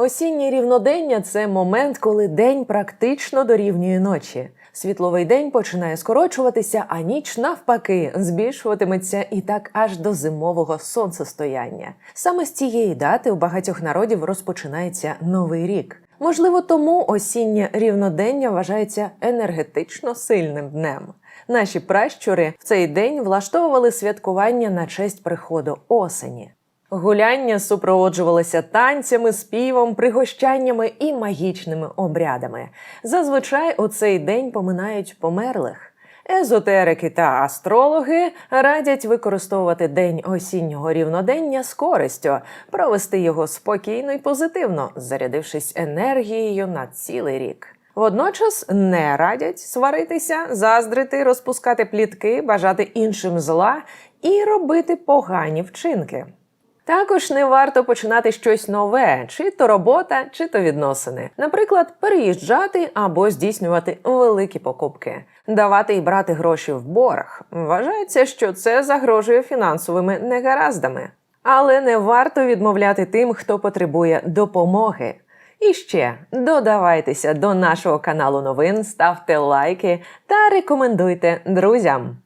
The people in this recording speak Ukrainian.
Осіннє рівнодення це момент, коли день практично дорівнює ночі. Світловий день починає скорочуватися, а ніч навпаки збільшуватиметься і так аж до зимового сонцестояння. Саме з цієї дати у багатьох народів розпочинається новий рік. Можливо, тому осіннє рівнодення вважається енергетично сильним днем. Наші пращури в цей день влаштовували святкування на честь приходу осені. Гуляння супроводжувалися танцями, співом, пригощаннями і магічними обрядами. Зазвичай у цей день поминають померлих. Езотерики та астрологи радять використовувати день осіннього рівнодення з користю, провести його спокійно і позитивно, зарядившись енергією на цілий рік. Водночас не радять сваритися, заздрити, розпускати плітки, бажати іншим зла і робити погані вчинки. Також не варто починати щось нове, чи то робота, чи то відносини. Наприклад, переїжджати або здійснювати великі покупки, давати і брати гроші в борг. Вважається, що це загрожує фінансовими негараздами. Але не варто відмовляти тим, хто потребує допомоги. І ще додавайтеся до нашого каналу новин, ставте лайки та рекомендуйте друзям.